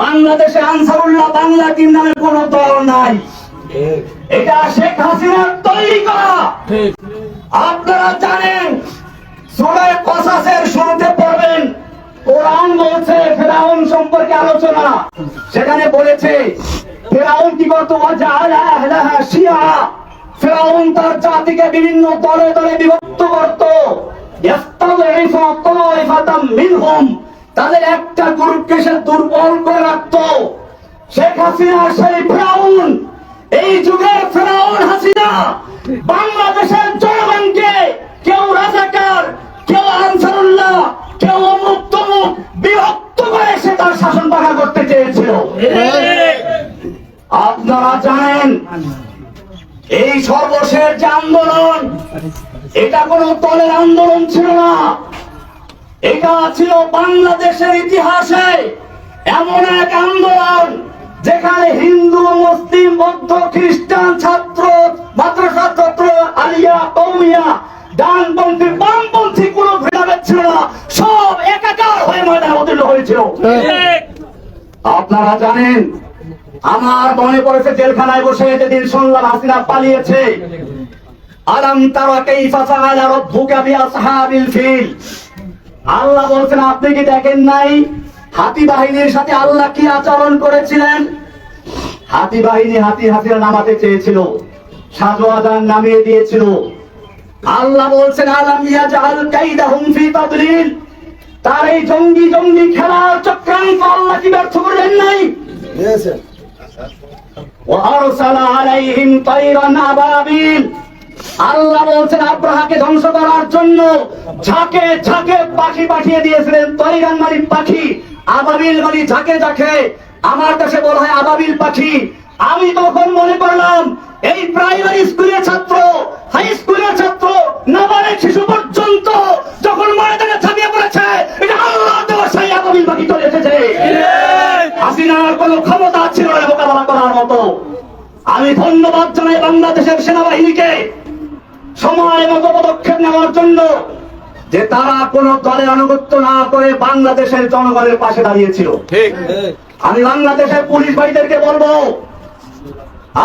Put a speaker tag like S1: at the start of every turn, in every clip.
S1: বাংলাদেশে আনসারুল্লাহ বাংলা টিম নামে কোন দল নাই। এটা শেখ হাসিনার তৈরি করা। আপনারা জানেন সুরায় কসাসের শুরুতে পড়বেন কোরআন বলছে ফেরাউন সম্পর্কে আলোচনা। সেখানে বলেছে ফেরাউন কি করতো শিয়া। ফেরাউন তার জাতিকে বিভিন্ন দলে দলে বিভক্ত করত। ইয়াস্তাযিফু মিনহুম। তাদের একটা গ্রুপকে সে দুর্বল করে রাখতো। শেখ হাসিনা, সেই ফেরাউন। এই যুগের ফেরাউন হাসিনা বাংলাদেশের জনগণকে কেউ রাজাকার, কেউ আনসারুল্লাহ, কেউ অমুক তমুক বিভক্ত করে সে তার শাসন পাকা করতে চেয়েছিল। আপনারা জানেন, এই সর্বশেষ যে আন্দোলন, এটা কোন দলের আন্দোলন ছিল না। এটা ছিল বাংলাদেশের ইতিহাসে এমন এক আন্দোলন যেখানে হিন্দু, মুসলিম, বৌদ্ধ, খ্রিস্টান, ছাত্র, মাদ্রাসা, ছাত্র, আলিয়া কৌমিয়া ডানপন্থী, বামপন্থী কোনো ভেদাভেদ ছিল না। সব একাকার হয়ে ময়দানে অবতীর্ণ হয়েছিল। আপনারা জানেন, আমার মনে পড়েছে জেলখানায় বসে যেদিন শুনলাম হাসিনা পালিয়েছে। আলাম তারা কাইফা ফাআলা রাব্বুকা বিআসহাবিল ফিল। আল্লাহ বলছেন আপনি কি দেখেন নাই হাতি বাহিনীর সাথে আল্লাহ কি আচরণ করেছিলেন? হাতি বাহিনী হাতি হাতিরা নামাতে চেয়েছিল সাজোয়াদান নামিয়ে দিয়েছিল। আল্লাহ বলছেন আলাম ইয়াজাল কাইদাহুম ফি তাদলিল তার এই জঙ্গি জঙ্গি খেলার চক্রান্ত আল্লাহ কি ব্যর্থ করলেন নাই? ওয়া আরসালা আলাইহিম তাইরান আবাবিল। আল্লাহ বলছেন আব্রাহাকে ধ্বংস করার জন্য ঝাঁকে ঝাঁকে পাখি পাঠিয়ে দিয়েছিলেন। তৈরান মারি পাখি, আবাবিল মারি ঝাঁকে ঝাঁকে। আমার কাছে বলা হয় আবাবিল পাখি। আমি তখন মনে করলাম, এই প্রাইমারি স্কুলের ছাত্র, হাই স্কুলের ছাত্র, নাবালেক শিশু পর্যন্ত যখন ময়দানে ঝাঁপিয়ে পড়েছে, এটা আল্লাহ দেওয়া সেই আবাবিল পাখি চলে এসেছে। হাসিনার কোনো ক্ষমতা ছিল না মোকাবেলা করার মতো। আমি ধন্যবাদ জানাই বাংলাদেশের সেনাবাহিনীকে। সময় মতো পদক্ষেপ নেওয়ার জন্য যে তারা কোন দলের আনুগত্য না করে বাংলাদেশের জনগণের পাশে দাঁড়িয়েছিল। আমি বাংলাদেশের পুলিশ ভাইদেরকে বলব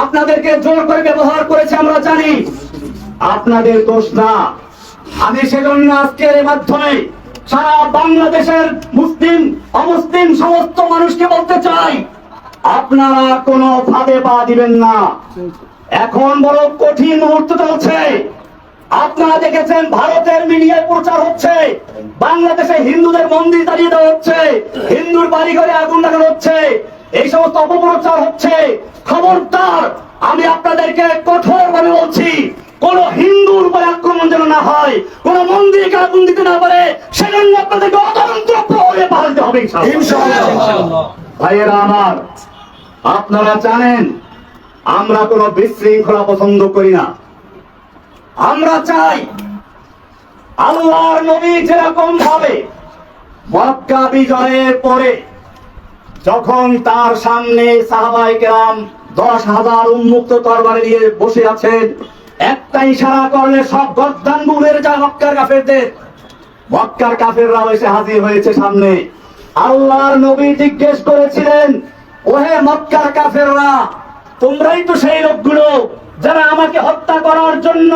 S1: আপনাদেরকে জোর করে ব্যবহার করেছে আমরা জানি আপনাদের দোষ না। আমি সেজন্য আজকের মাধ্যমে সারা বাংলাদেশের মুসলিম অমুসলিম সমস্ত মানুষকে বলতে চাই আপনারা কোনো ফাঁদে পা দিবেন না। এখন বড় কঠিন মুহূর্ত চলছে। আপনারা দেখেছেন ভারতের মিডিয়ায় প্রচার হচ্ছে। বাংলাদেশে হিন্দুদের মন্দির দাঁড়িয়ে দেওয়া হচ্ছে। হিন্দুর বাড়ি ঘরে আগুন লাগানো হচ্ছে। এই সমস্ত অপপ্রচার হচ্ছে। খবরদার আমি আপনাদেরকে কঠোর ভাবে বলছি কোন হিন্দুর উপরে আক্রমণ যেন না হয় কোন মন্দিরকে আগুন দিতে না পারে সেজন্য আপনাদেরকে অতন্ত্র প্রহরে পালতে হবে ভাইয়েরা আমার আপনারা জানেন আমরা কোনো বিশৃঙ্খলা পছন্দ করি না। আমরা চাই আল্লাহর নবী যেরকম ভাবে মক্কা বিজয়ের পরে যখন তার সামনে সাহাবাই কেরাম দশ হাজার উন্মুক্ত তরবারি নিয়ে বসে আছেন একটা ইশারা করলে সব গদ্দান বুড়ের যা মক্কার কাফেরদের, মক্কার কাফেররাও এসে হাজির হয়েছে সামনে। আল্লাহর নবী জিজ্ঞেস করেছিলেন, ওহে মক্কার কাফেররা, তোমরাই তো সেই লোকগুলো যারা আমাকে হত্যা করার জন্য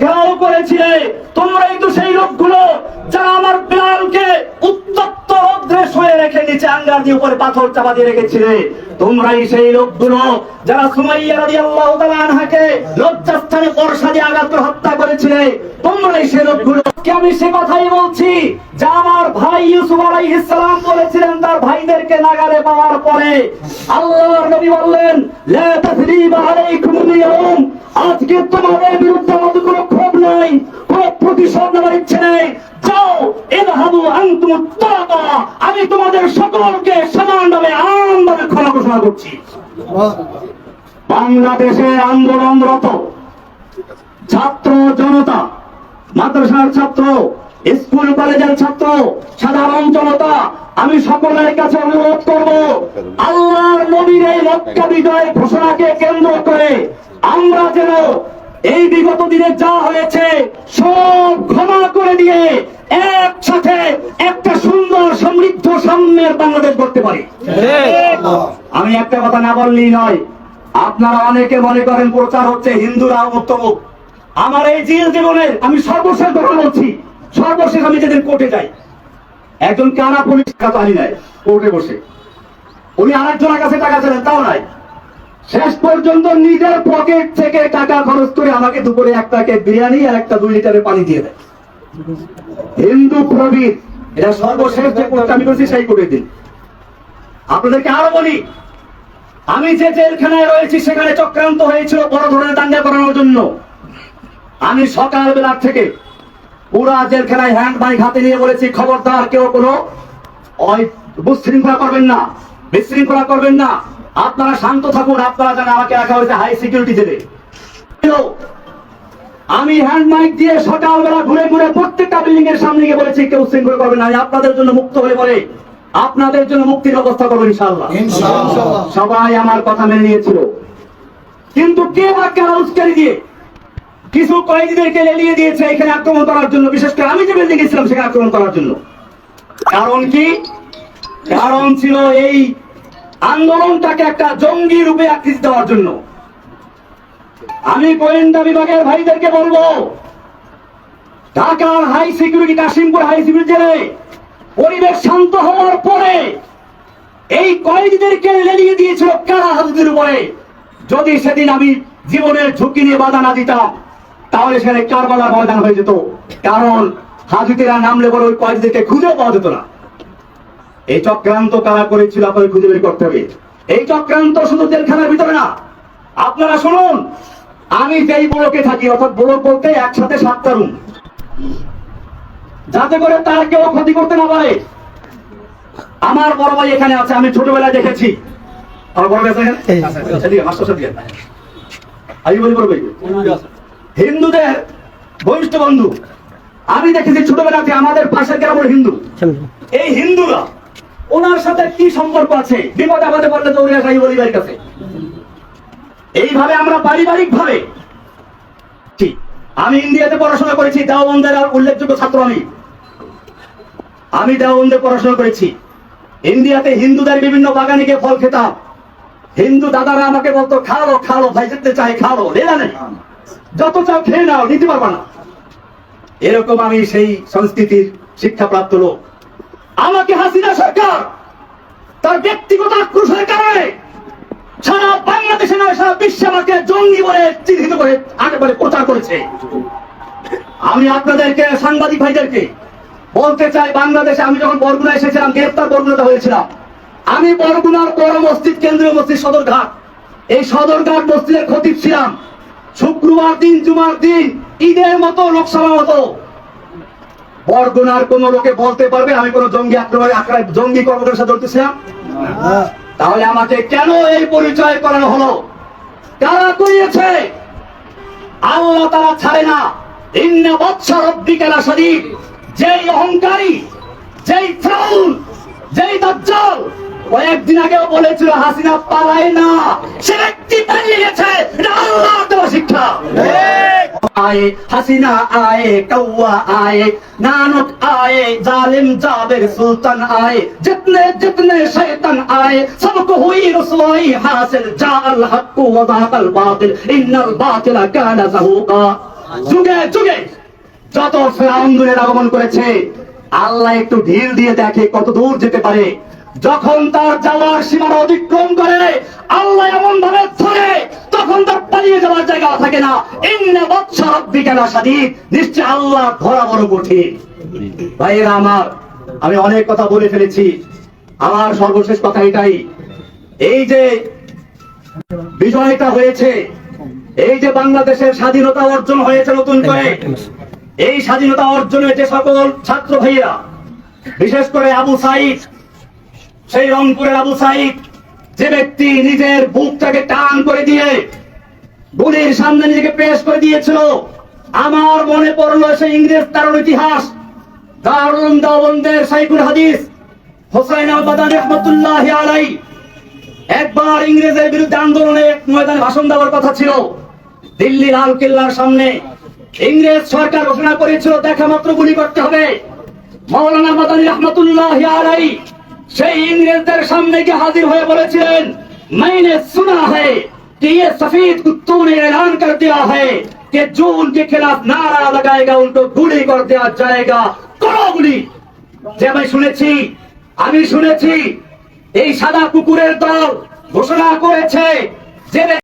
S1: ঘেরাও করেছিলে, তোমরাই তো সেই লোকগুলো যারা আমার বিলালকে উত্তপ্ত রৌদ্রে শুয়ে রেখে নিচে আঙ্গার দিয়ে উপরে পাথর চাপা দিয়ে রেখেছিলে, তোমরাই সেই লোকগুলো যারা সুমাইয়া রাদিয়াল্লাহু তাআলা আনহাকে লজ্জাস্থানে বর্ষা দিয়ে আঘাত হত্যা করেছিলে, তোমরাই সেই লোকগুলো। আজকে আমি সে কথাই বলছি, যা ভাই ইউসুফ আলাইহিস সালাম বলেছিলেন তার ভাইদেরকে নাগালে পাওয়ার পরে আল্লাহর নবী বললেন, লা তাসরিবা আলাইকুম ইয়াউম আজকে তোমাদের বিরুদ্ধে আমাদের কোনো ক্ষোভ নাই, কোনো প্রতিশোধ নেওয়ার ইচ্ছে নেই। যাও, ইযহাবু আনতুম তাকা আমি তোমাদের সকলকে সমানভাবে আনন্দভাবে ক্ষমা ঘোষণা করছি। বাংলাদেশে আন্দোলনরত ছাত্র জনতা, মাদ্রাসার ছাত্র স্কুল, কলেজের ছাত্র, সাধারণ জনতা, আমি সকলের কাছে অনুরোধ করব, আল্লাহর নবীর এই মক্কা বিজয় ঘোষণাকে কেন্দ্র করে আমরা যেন এই বিগত দিনে যা হয়েছে, সব ক্ষমা করে দিয়ে একসাথে একটা সুন্দর সমৃদ্ধ সাম্যের বাংলাদেশ করতে পারি। আমি একটা কথা না বললেই নয়, আপনারা অনেকে মনে করেন প্রচার হচ্ছে হিন্দুরা উত্তম আমার এই জেল জীবনের আমি সর্বশেষ কথা বলছি। সর্বশেষ আমি যেদিন কোর্টে যাই, একজন কানা পুলিশ টাকা আনি নাই, কোর্টে বসে। উনি আরেকজনের কাছে টাকা ছিলেন তাও নাই। শেষ পর্যন্ত নিজের পকেট থেকে টাকা খরচ করে আমাকে দুপুরে এক প্যাকেট বিরিয়ানি আর একটা দুই লিটারের পানি দিয়ে দেয়। হিন্দু প্রবীর, এটা সর্বশেষ যে কোর্টটা আমি করেছি সেই করে দিন। আপনাদেরকে আরও বলি, আমি যে জেলখানায় রয়েছি, সেখানে চক্রান্ত হয়েছিল বড় ধরনের দাঙ্গা করানোর জন্য। আমি সকাল বেলার থেকে পুরা জেলখানায় হ্যান্ড মাইক হাতে নিয়ে বলেছি খবরদার কেউ কোনো বিশৃঙ্খলা করবেন না বিশৃঙ্খলা করবেন না। আপনারা শান্ত থাকুন আপনারা জানেন আমাকে রাখা হয়েছে হাই সিকিউরিটি জেলে। আমি হ্যান্ড মাইক দিয়ে সকালবেলা ঘুরে ঘুরে প্রত্যেকটা বিল্ডিং এর সামনে গিয়ে বলেছি কেউ শৃঙ্খলা করবেন না আমি আপনাদের জন্য মুক্ত হয়ে পড়ে আপনাদের জন্য মুক্তির ব্যবস্থা করব ইনশাআল্লাহ। সবাই আমার কথা মেনে নিয়েছিল। কিন্তু কে বা কারা উস্কারি দিয়ে কিছু কয়েদিদেরকে লেলিয়ে দিয়েছে এখানে আক্রমণ করার জন্য। বিশেষ করে আমি যে বিল্ডিং গেছিলাম সেখানে আক্রমণ করার জন্য। কারণ কি? কারণ ছিল এই আন্দোলনটাকে একটা জঙ্গি রূপে আকৃতি দেওয়ার জন্য। আমি গোয়েন্দা বিভাগের ভাইদেরকে বলব, ঢাকার high security Kashimpur high security জেলে পরিবেশ শান্ত হওয়ার পরে এই কয়েদিদেরকে লেলিয়ে দিয়েছিল কারা হাজুদের উপরে? যদি সেদিন আমি জীবনের ঝুঁকি নিয়ে বাধা না দিতাম তাহলে সেখানে কারবালা ময়দান হয়ে যেত। কারণ হাজুতেরা নামলে পরে ওই কয়েদিদেরকে খুঁজে পাওয়া যেত না। এই চক্রান্ত কারা করেছিল আপনাদের খুঁজে বের করতে হবে। এই চক্রান্ত শুধু জেলখানার ভিতরে না। আপনারা শুনুন আমি যেই ব্লকে থাকি অর্থাৎ ব্লক বলতে একসাথে সাতটা রুম যাতে করে তার কেউ ক্ষতি করতে না পারে। আমার বড় ভাই এখানে আছে আমি ছোটবেলায় দেখেছি। আমার বড় ভাই আছে এখানে? এদিকে, মাস্টার সাহেব দিকে। আমি বলি বড় ভাই। হিন্দুদের ঘনিষ্ঠ বন্ধু। আমি দেখেছি ছোটবেলাতে আমাদের পাশের গ্রামের হিন্দু। এই হিন্দুরা ওনার সাথে কি সম্পর্ক আছে? বিপদ আপদে পড়লে দৌড়ে আসা এই কাছে। এইভাবে আমরা পারিবারিক ভাবে আমি ইন্ডিয়াতে পড়াশোনা করেছি দেওবন্দের আর উল্লেখযোগ্য ছাত্র আমি। আমি দেওবন্দে পড়াশোনা করেছি। ইন্ডিয়াতে হিন্দুদের বিভিন্ন বাগানে গিয়ে ফল খেতাম। হিন্দু দাদারা আমাকে বলতো খালো খালো ভাই যেতে চাই খালো লেলা নেই। যত চাও খেয়ে নাও, নিতে পারবা না। এরকম আমি সেই সংস্কৃতির শিক্ষাপ্রাপ্ত লোক। আমাকে হাসিনা সরকার তার ব্যক্তিগত আক্রোশের কারণে সারা বাংলাদেশে নয়, সারা বিশ্বে আমাকে জঙ্গি বলে চিহ্নিত করে একেবারে প্রচার করেছে। আমি আপনাদেরকে, সাংবাদিক ভাইদেরকে বলতে চাই, বাংলাদেশে আমি যখন বরগুনা এসেছিলাম, গ্রেপ্তার বরগুনাতে হয়েছিলাম, আমি বরগুনার বড় মসজিদ কেন্দ্রীয় মসজিদ সদরঘাট। এই সদরঘাট মসজিদের খতিব ছিলাম। শুক্রবার দিন জুমার দিন ঈদের মতো লোকসভা মতো। বরগুনার কোন লোকে বলতে পারবে আমি কোন জঙ্গি আক্রমণ আক্রমণ জঙ্গি কর্মকারের সাথে জড়িত ছিলাম? তাহলে আমাকে কেন এই পরিচয় করানো হলো? কারা করিয়েছে? আল্লাহ তারা ছাড়ে না। ইন্না বৎসর রব্বিকালা শরীফ যেই অহংকারী যেই ফ্রাউন যেই দাজ্জাল কয়েকদিন আগেও বলেছিল হাসিনা পালাই না। সে ব্যক্তি পালিয়ে গেছে আল্লাহ শিক্ষা। আয়ে হাসিনা আয়ে কৌয়া আয়ে নানক আয়ে জালিম জাবের সুলতান আয়ে জিতনে জিতনে আয়ে সবকো হুই হাসিল জা আল হক ওয়া যাহাকাল বাতিল ইন্নাল কানা যাহুকা যুগে যুগে যত ফেরাউন আগমন করেছে আল্লাহ একটু ঢিল দিয়ে দেখে কত দূর যেতে পারে। যখন তার যাওয়ার সীমানা অতিক্রম করে, আল্লাহ এমন ভাবে ধরে, তখন তার পালিয়ে যাওয়ার জায়গা থাকে না। ইন্না বৎসর বিকেলা সাদিদ নিশ্চয় আল্লাহ ধরা বড় কঠিন। ভাইয়েরা আমার, আমি অনেক কথা বলে ফেলেছি। আমার সর্বশেষ কথা এটাই। এই যে বিজয়টা হয়েছে, এই যে বাংলাদেশের স্বাধীনতা অর্জন হয়েছে নতুন করে, এই স্বাধীনতা অর্জনে যে সকল ছাত্র ভাইয়েরা, বিশেষ করে আবু সাইদ সেই রংপুরের আবু সাইদ, যে ব্যক্তি নিজের বুকটাকে টান করে দিয়ে গুলির সামনে নিজেকে পেশ করে দিয়েছিল, আমার মনে পড়ল সেই ইংরেজ তার ইতিহাস দারুল দাওবন্দের সাইকুল হাদিস, হোসাইন আবাদান রহমতুল্লাহ আলাই একবার ইংরেজের বিরুদ্ধে আন্দোলনে এক ময়দানে ভাষণ দেওয়ার কথা ছিল। দিল্লি লাল কেল্লার সামনে ইংরেজ সরকার ঘোষণা করেছিল, দেখা মাত্র গুলি করতে হবে। মৌলানা মাদানী রহমতুল্লাহ আলাই সেই ইংরেজদের সামনে গিয়ে হাজির হয়ে বলেছিলেন मैंने सुना है कि ये सफेद कुत्तों ने ऐलान कर दिया है कि जो उनके खिलाफ नारा लगाएगा उनको गुली कर दिया जाएगा करो गुली যে আমি শুনেছি আমি শুনেছি এই সাদা কুকুরের দল ঘোষণা করেছে যে